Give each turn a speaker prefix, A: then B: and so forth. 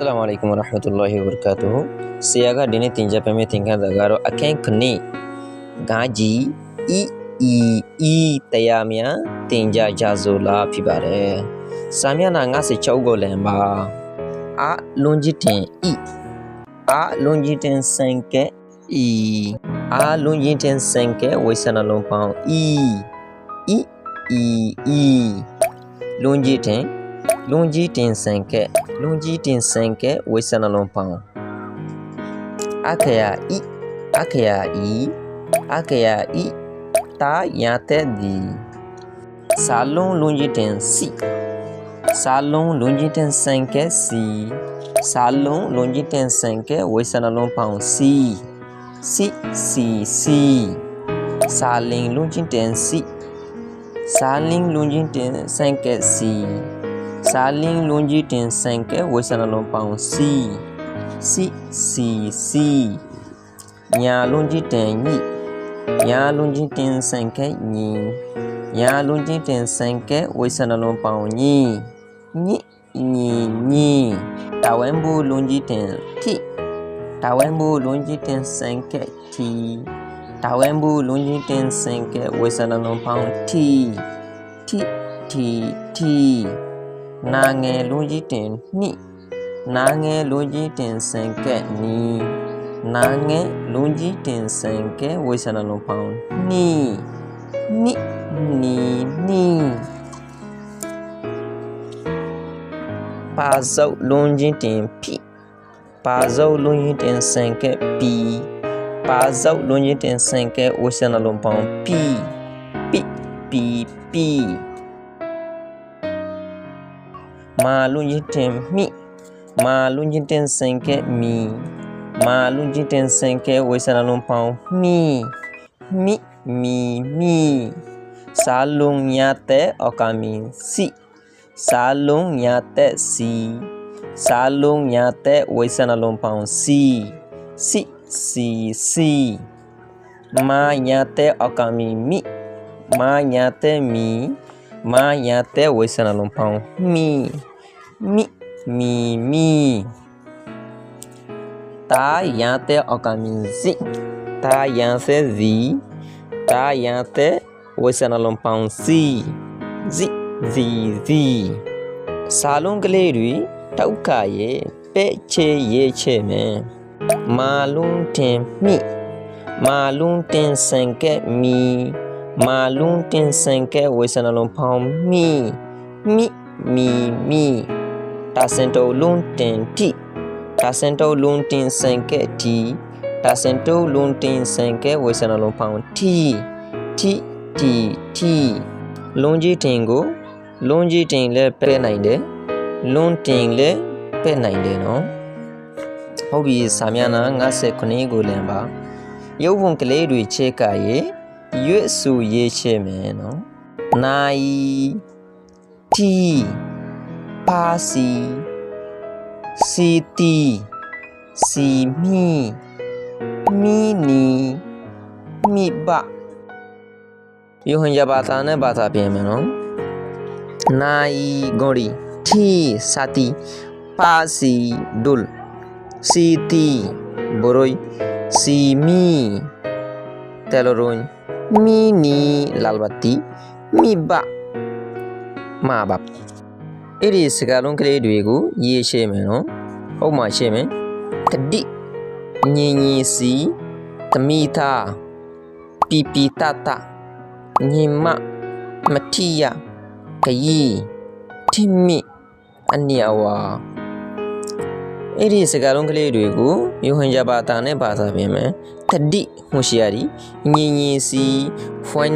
A: အလ္လာမအလိုင်ကွမ်ဝရဟ်မတုလ္လာဟီဝဘရကာတူဟ်ဆရာကဒီနေ့သင်ကြားပေးမယ့်သင်ခန်းစာကတော့အခန်းခဏဂါကြီးအီအီအီတရားများသင်ကြားကြစို့ လားဖြစ်ပါတယ်စာမျက်နှာ56ကိုလည်းပါအလွန်ကြီးတင်အီအလွန်ကြီးတင်စံကဲအီအလွန်ကြီးတင်စံကဲဝိဆနလုံးပေါင်းအီအီအီအီလွန်ကြီးတင်လွန်ကြီးတင်စံကဲလွန်ကြီးတင်စံကဲဝိဆနလုံးပေါင်းအခရာဤအခရာဤအခရာဤတာရတဲ့ဒီစာလုံးလွန်ကြီးတင်စီစာလုံးလွန်ကြီးတင်စံကဲစီစာလုံးလွန်ကြီးတင်စံကဲဝိဆနလုံးပေါင်းစီစီစီစီစာလင်လွန်ကြီးတင်စီစာလင်လွန်ကြီးတင်စံကဲစီ စာလင်းလွန်ကြီးတင်ဆန်ကဲဝေဆနလုံးပေါင်းစီစီစီစီညာလွန်ကြီးတင်ညိညာလွန်ကြီးတင်ဆန်ကဲညီညာလွန်ကြီးတင်ဆန်ကဲဝေဆနလုံးပေါင်းညီညိညီညီတဝမ်ဘူးလွန်ကြီးတင်တိတဝမ်ဘူးလွန်ကြီးတင်ဆန်ကဲတီတဝမ်ဘူးလွန်ကြီးတင်ဆန်ကဲဝေဆနလုံးပေါင်းတီတီတီတီ နာငယ်လူကြီးတင်နှိနာငယ်လူကြီးတင်စံကဲ့နီနာငယ်လူကြီးတင်စံကဲ့ဝိဆနလုံးပေါင်းနှိနှိနီနီပါဇုတ်လွန်ကြီးတင်ဖိပါဇုတ်လွန်ကြီးတင်စံကဲ့ပီပါဇုတ်လွန်ကြီးတင်စံကဲ့ဝိဆနလုံးပေါင်းပီပိပီပီ မာလူကြီးတင်မိမာလူကြီးတင်စင်ကဲမီမာလူကြီးတင်စင်ကဲဝေဆနာလုံးပေါင်းမီမိမီမီစာလုံးညာတဲ့အ ကမီစီစာလုံးညာတဲ့စီစာလုံးညာတဲ့ဝေဆနာလုံးပေါင်းစီစီစီစီမာညာတဲ့အကမီမိမာညာတဲ့မီမာညာတဲ့ဝေဆနာလုံးပေါင်းမီမိမီမီတာရန်တဲ့အကမင်စီတာ ရန်ဆဲဇီတာရန်တဲ့ဝေဆနလုံးပေါင်းစီဇီဇီဇီစာလုံးကလေးတွေတောက်ကရဲ့ပဲ့ချေရေးချေမယ်မာလုံးတင်မိမာလုံးတင်စံကဲမီမာလုံးတင်စံကဲဝေဆနလုံးပေါင်းမိမိမီမီတာစင်တိုလွန်တင်တိတာစင်တိုလွန်တင်စံကဲတီတာစင်တိုလွန်တင်စံကဲဝေဆနလုံးပေါင်းတီတီတီတီလွန်ကြီးတင်ကိုလွန်ကြီးတင်လည်းပဲ့နိုင်တယ်လွန်တင်လည်းပဲ့နိုင်တယ်နော်ဟုတ်ပြီစာမျက်နှာ59ကိုလည်းပါရုပ်ပုံကလေးတွေချဲကရဲ့ ရွတ်ဆူရေးချဲမယ်နော်နိုင်တီပါစီစီတီစီမီမီနီမိဘယောဟန်ရဘာသာနဲ့ဘာသာပြန်မယ်နော်နိုင်ဂိုရီတီစာတီပါစီဒုလစီတီဘရိုယစီမီတယ်လိုရွ န်မီနီလာလဘတီမိဘမာဘပ်အဲ့ဒီစကားလုံးကလေးတွေကိုရေးရှင်းမယ်နော်ဟုတ်မှရှင်းမယ်တတိညင်ညင်စီတမိသားပီပီတတညင်မမတိယခยีထိမိအနိယဝါ အဲ့ဒီစကားလုံးကလေးတွေကိုယောဟန်ဂျဘာတာနဲ့ဘာသာပြင်မယ်တတိဟွန်ရှိယာရီညင်ညင်စီဖွို